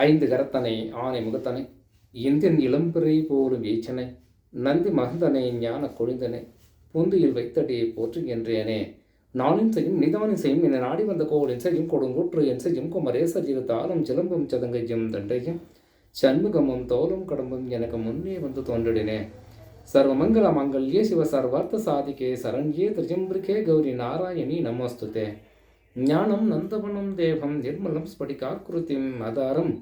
ஐந்து கரத்தனை ஆனை முகத்தனை இந்தியன் இளம்பிறை போலும் ஈச்சனை நந்தி மகந்தனை ஞான கொழுந்தனை புந்தியில் வைத்தடியை போற்றுகின்றேனே நாளின் செய்யும் நிதானம் செய்யும் என்னை நாடி வந்த கோவலின் செய்யும் கொடுங்கூற்று என் செய்யும் குமரேச ஜீவத்தாலும் சிலம்பும் சதங்கையும் தண்டையும் சண்முகமும் தோலும் கடம்பும் எனக்கு முன்னே வந்து தோன்றிடினே சர்வமங்கல மங்கல்யே சிவ சர்வார்த்த சாதிகே சரண்யே திரிஜம்பிரிகே கௌரி நாராயணி நமோஸ்துதே. ஞானம் நந்தவனம் தேவம் நிர்மலம் ஸ்படிகாக்கிருத்திம் அதாரம்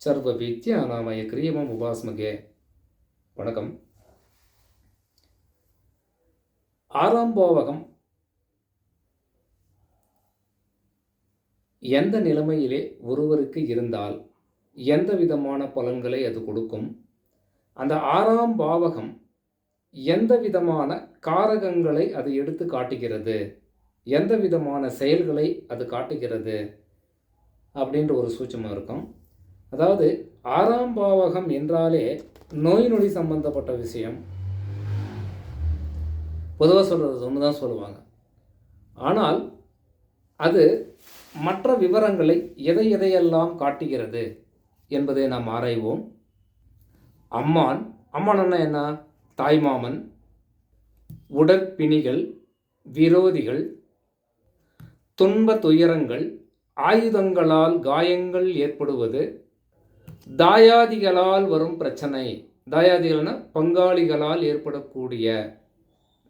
சர்வ வித்யா நாமய கிரியமம் உபாஸ்மகே. வணக்கம். ஆறாம் போவகம். எந்த நிலைமையிலே ஒருவருக்கு இருந்தால் எந்த விதமான பலன்களை அது கொடுக்கும்? அந்த ஆறாம் பாவகம் எந்த விதமான காரகங்களை அது எடுத்து காட்டுகிறது? எந்த விதமான செயல்களை அது காட்டுகிறது? அப்படின்ற ஒரு சூட்சமாக இருக்கும். அதாவது ஆறாம் பாவகம் என்றாலே நோய் நொடி சம்பந்தப்பட்ட விஷயம். பொதுவாக சொல்கிறது ஒன்று தான் சொல்லுவாங்க. ஆனால் அது மற்ற விவரங்களை எதை எதையெல்லாம் காட்டுகிறது என்பதை நாம் ஆராய்வோம். அம்மான் அம்மான் என்ன? தாய்மாமன் உடற்பிணிகள் விரோதிகள் துன்ப துயரங்கள் ஆயுதங்களால் காயங்கள் ஏற்படுவது தாயாதிகளால் வரும் பிரச்சனை. தாயாதிகள்னா பங்காளிகளால் ஏற்படக்கூடிய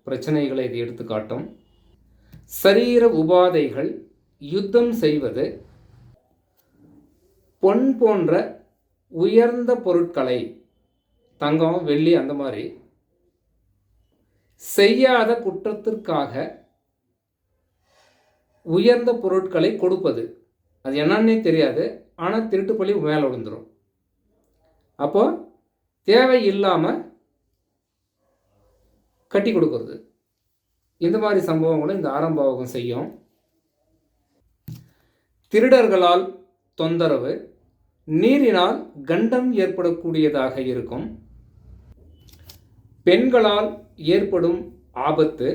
பிரச்சனைகளை இது எடுத்துக்காட்டும். சரீர உபாதைகள் யுத்தம் செய்வது பொன் போன்ற உயர்ந்த பொருட்களை தங்கம் வெள்ளி அந்த மாதிரி செய்யாத குற்றத்திற்காக உயர்ந்த பொருட்களை கொடுப்பது. அது என்னன்னே தெரியாது. ஆனால் திருட்டுப்பள்ளி மேலே விழுந்துடும் அப்போ தேவை இல்லாமல் கட்டி கொடுக்கறது. இந்த மாதிரி சம்பவங்களும் இந்த ஆரம்பாவகம் செய்யும். திருடர்களால் தொந்தரவு நீரினால் கண்டம் ஏற்படக்கூடியதாக இருக்கும். பெண்களால் ஏற்படும் ஆபத்து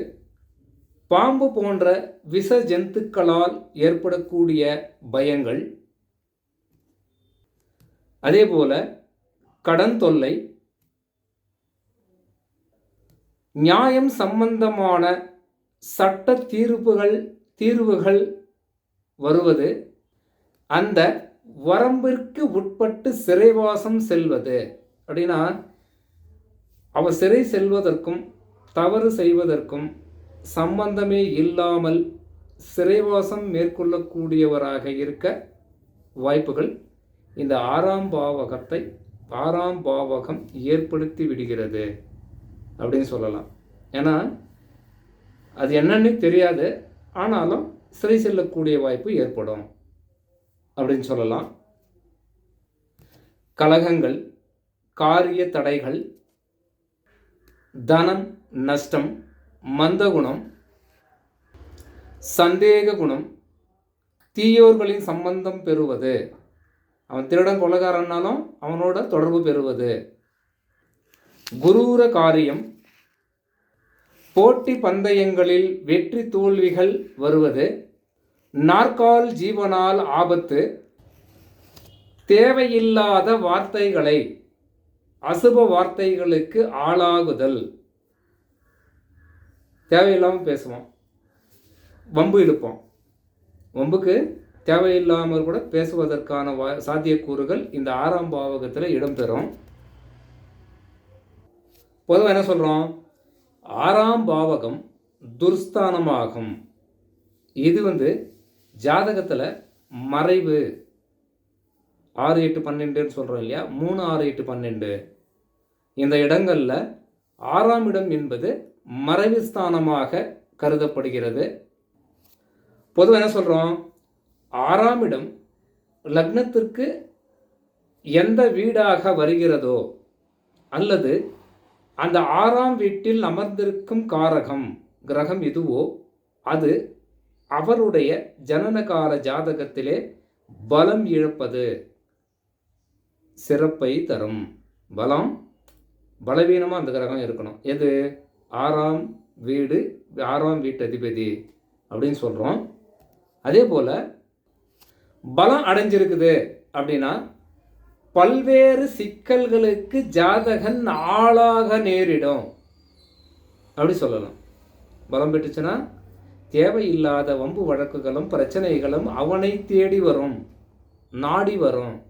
பாம்பு போன்ற விச ஜந்துக்களால் ஏற்படக்கூடிய பயங்கள். அதேபோல கடன் தொல்லை நியாயம் சம்பந்தமான சட்ட தீர்ப்புகள் தீர்வுகள் வருவது அந்த வரம்பிற்கு உட்பட்டு சிறைவாசம் செல்வது. அப்படின்னா அவர் சிறை செல்வதற்கும் தவறு செய்வதற்கும் சம்பந்தமே இல்லாமல் சிறைவாசம் மேற்கொள்ளக்கூடியவராக இருக்க வாய்ப்புகள் இந்த ஆறாம் பாவகத்தை பாராம்பாவகம் பாவகம் ஏற்படுத்தி விடுகிறது அப்படின்னு சொல்லலாம். ஏன்னா அது என்னன்னு தெரியாது. ஆனாலும் சிறை செல்லக்கூடிய வாய்ப்பு ஏற்படும் அப்படின்னு சொல்லலாம். கலகங்கள் காரிய தடைகள் தனம் நஷ்டம் மந்தகுணம் சந்தேக குணம் தீயோர்களின் சம்பந்தம் பெறுவது அவன் திருடன் கொலகாரன்னாலும் அவனோட தொடர்பு பெறுவது. குரூர காரியம். போட்டி பந்தயங்களில் வெற்றி தோல்விகள் வருவது. நாற்கால் ஜீவனால் ஆபத்து. தேவையில்லாத வார்த்தைகளை. அசுப வார்த்தைகளுக்கு ஆளாகுதல். தேவையில்லாமல் பேசுவோம் வம்பு இழுப்போம் வம்புக்கு தேவையில்லாமல் கூட பேசுவதற்கான வா சாத்தியக்கூறுகள் இந்த ஆறாம் பாவகத்தில் இடம்பெறும். பொதுவாக என்ன சொல்கிறோம் ஆறாம் பாவகம் துர்ஸ்தானமாகும். இது வந்து ஜாதகத்தில் மறைவு. ஆறு எட்டு பன்னெண்டுன்னு சொல்கிறோம் இல்லையா? மூணு ஆறு எட்டு பன்னெண்டு. இந்த இடங்களில் ஆறாம் இடம் என்பது மறைவு ஸ்தானமாக கருதப்படுகிறது. பொதுவாக என்ன சொல்கிறோம் ஆறாம் இடம் லக்னத்திற்கு எந்த வீடாக வருகிறதோ அல்லது அந்த ஆறாம் வீட்டில் அமர்ந்திருக்கும் காரகம் கிரகம் எதுவோ அது அவருடைய ஜனனகால ஜாதகத்திலே பலம் இழப்பது சிறப்பை தரும். பலம் பலவீனமாக அந்த கிரகம் இருக்கணும். எது? ஆறாம் வீடு ஆறாம் வீட்டு அதிபதி அப்படின்னு சொல்கிறோம் அதே போல் பலம் அடைஞ்சிருக்குது அப்படின்னா பல்வேறு சிக்கல்களுக்கு ஜாதகன் ஆளாக நேரிடும். அப்படி சொல்லலாம். பலம் பெற்றுச்சுன்னா தேவையில்லாத வம்பு வழக்குகளும் பிரச்சனைகளும் அவனை தேடி வரும் நாடி வரும்.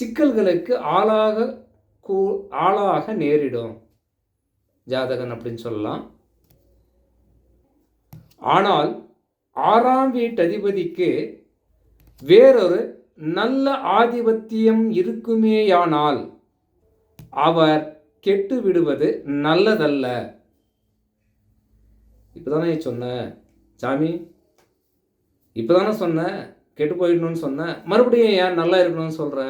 சிக்கல்களுக்கு ஆளாக கூ ஆளாக நேரிடும். ஜாதகன் அப்படின்னு சொல்லலாம். ஆனால் ஆறாம் வீட்டதிபதிக்கு வேறொரு நல்ல ஆதிபத்தியம் இருக்குமேயானால் அவர் கெட்டு விடுவது நல்லதல்ல. இப்போதானே சொன்னேன் சாமி. இப்போதானே சொன்னேன் கெட்டு போயிடணும்னு சொன்னேன் மறுபடியும் ஏன் நல்லா இருக்கணும்னு சொல்கிற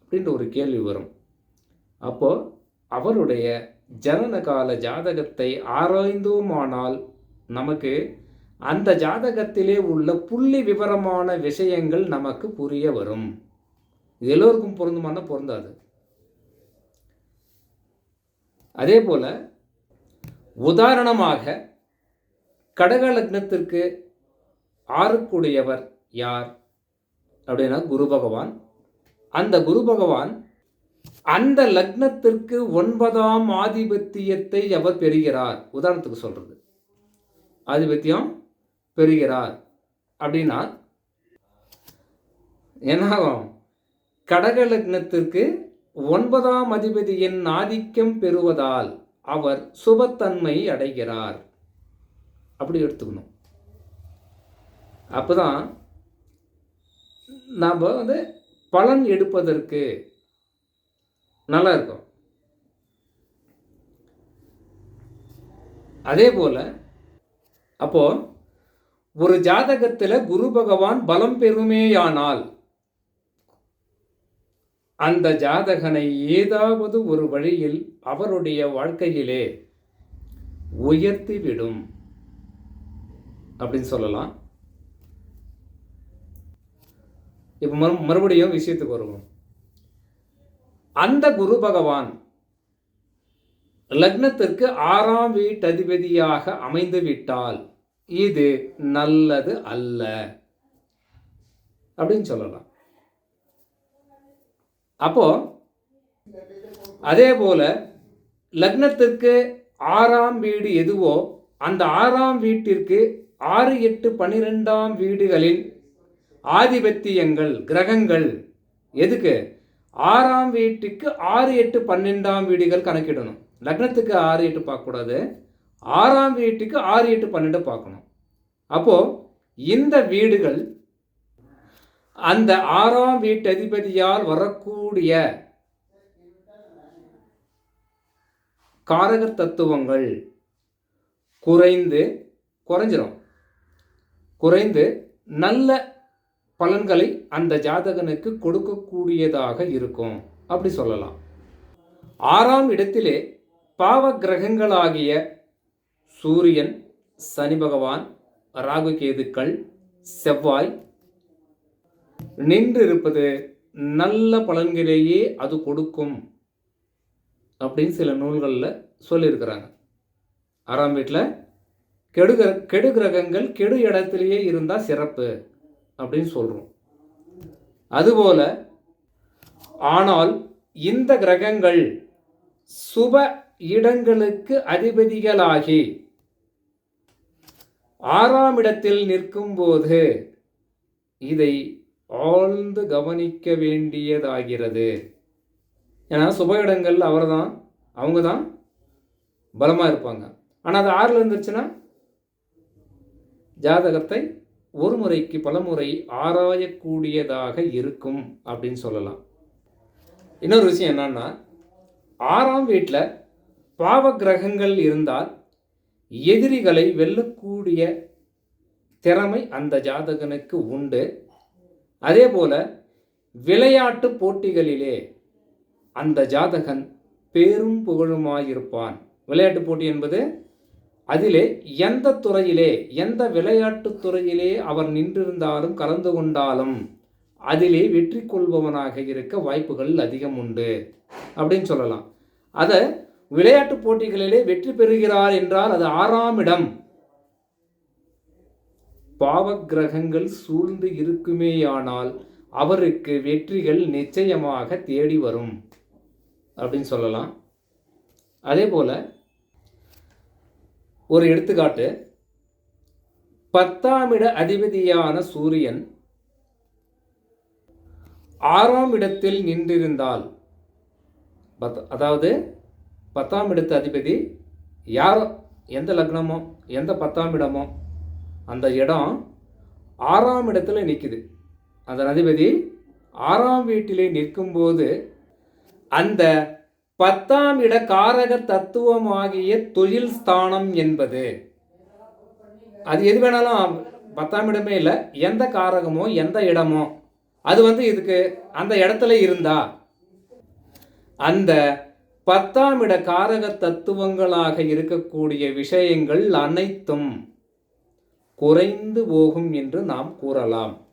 அப்படின்ற ஒரு கேள்வி வரும். அப்போது அவருடைய ஜனன கால ஜாதகத்தை ஆராய்ந்தோமானால் நமக்கு அந்த ஜாதகத்திலே உள்ள புள்ளி விவரமான விஷயங்கள் நமக்கு புரிய வரும். இது எல்லோருக்கும் பொருந்துமான பொருந்தாது. அதே போல உதாரணமாக கடக லக்னத்திற்கு ஆறுக்குடையவர் யார்? அப்படின்னா குரு பகவான். அந்த குரு பகவான் அந்த லக்னத்திற்கு ஒன்பதாம் ஆதிபத்தியத்தை அவர் பெறுகிறார். உதாரணத்துக்கு சொல்றது. ஆதிபத்தியம் பெறுகிறார். அப்படின்னா என்னாகும்? கடக லக்னத்திற்கு ஒன்பதாம் அதிபதியின் ஆதிக்கம் பெறுவதால் அவர் சுபத்தன்மை அடைகிறார். அப்படி எடுத்துக்கணும். அப்போதான் நாம் வந்து பலன் எடுப்பதற்கு நல்லா இருக்கும் அதே போல் அப்போது ஒரு ஜாதகத்தில் குரு பகவான் பலம் பெறுமேயானால் அந்த ஜாதகனை ஏதாவது ஒரு வழியில் அவருடைய வாழ்க்கையிலே உயர்த்திவிடும் அப்படின்னு சொல்லலாம். இப்போ மறு மறுபடியும் விஷயத்துக்கு வருவோம். அந்த குரு பகவான் லக்னத்திற்கு ஆறாம் வீட்டதிபதியாக அமைந்து விட்டால் இது நல்லது அல்ல. அப்படின்னு சொல்லலாம். அப்போ அதே போல லக்னத்திற்கு ஆறாம் வீடு எதுவோ அந்த ஆறாம் வீட்டிற்கு ஆறு எட்டு பன்னிரெண்டாம் வீடுகளில் ஆதிபத்தியங்கள் கிரகங்கள் எதுக்கு? ஆறாம் வீட்டுக்கு ஆறு எட்டு பன்னெண்டாம் வீடுகள் கணக்கிடணும். லக்னத்துக்கு ஆறு எட்டு பார்க்கக்கூடாது. ஆறாம் வீட்டுக்கு ஆறு எட்டு பன்னெண்டு பார்க்கணும். அப்போது இந்த வீடுகள் அந்த ஆறாம் வீட்டு அதிபதியால் வரக்கூடிய காரக தத்துவங்கள் குறைந்து குறைஞ்சிரும். குறைந்து நல்ல பலன்களை அந்த ஜாதகனுக்கு கொடுக்கக்கூடியதாக இருக்கும். அப்படி சொல்லலாம். ஆறாம் இடத்திலே பாவ கிரகங்களாகிய சூரியன் சனி பகவான் ராகு கேதுக்கள் செவ்வாய் நின்று இருப்பது நல்ல பலன்களையே அது கொடுக்கும் அப்படின்னு சில நூல்களில் சொல்லியிருக்கிறாங்க. ஆறாம் வீட்டில் கெடு கெடு கிரகங்கள் கெடு இடத்திலேயே இருந்தால் சிறப்பு அப்படின்னு சொல்கிறோம் அதுபோல ஆனால் இந்த கிரகங்கள் சுப இடங்களுக்கு அதிபதிகளாகி ஆறாம் இடத்தில் நிற்கும்போது இதை ஆழ்ந்து கவனிக்க வேண்டியதாகிறது. ஏன்னா சுப இடங்கள் அவர் தான் அவங்க தான் பலமாக இருப்பாங்க. ஆனால் அது ஆறில் இருந்துச்சுன்னா ஜாதகத்தை ஒரு முறைக்கு பலமுறை ஆராயக்கூடியதாக இருக்கும் அப்படின்னு சொல்லலாம். இன்னொரு விஷயம் என்னன்னா ஆறாம் வீட்டில் பாவ கிரகங்கள் இருந்தால் எதிரிகளை இருக்கக்கூடிய திறமை அந்த ஜாதகனுக்கு உண்டு. அதே போல விளையாட்டு போட்டிகளிலே அந்த ஜாதகன் பேரும் புகழுமாயிருப்பான். விளையாட்டு போட்டி என்பது அதிலே எந்த துறையிலே எந்த விளையாட்டு துறையிலே அவர் நின்றிருந்தாலும் கலந்து கொண்டாலும் அதிலே வெற்றி கொள்பவனாக இருக்க வாய்ப்புகள் அதிகம் உண்டு. அப்படின்னு சொல்லலாம். அதை விளையாட்டுப் போட்டிகளிலே வெற்றி பெறுகிறார் என்றால் அது ஆறாம் இடம். பாவக்கிரகங்கள் சூழ்ந்து இருக்குமேயானால் அவருக்கு வெற்றிகள் நிச்சயமாக தேடி வரும். அப்படின்னு சொல்லலாம். அதே போல் ஒரு எடுத்துக்காட்டு. பத்தாம் இட அதிபதியான சூரியன் ஆறாம் இடத்தில் நின்றிருந்தால் பத் அதாவது பத்தாம் இடத்து அதிபதி யாரோ எந்த லக்னமோ எந்த பத்தாம் இடமோ அந்த இடம் ஆறாம் இடத்துல நிற்குது அந்த அதிபதி ஆறாம் வீட்டிலே நிற்கும்போது அந்த பத்தாம் இட காரக தத்துவமாகிய தொழில் ஸ்தானம் என்பது. அது எது வேணாலும் பத்தாம் இடமே இல்லை. எந்த காரகமோ எந்த இடமோ. அது வந்து இதுக்கு அந்த இடத்துல இருந்தா. அந்த பத்தாம் இட காரக தத்துவங்களாக இருக்கக்கூடிய விஷயங்கள் அனைத்தும் குறைந்து போகும் என்று நாம் கூறலாம்.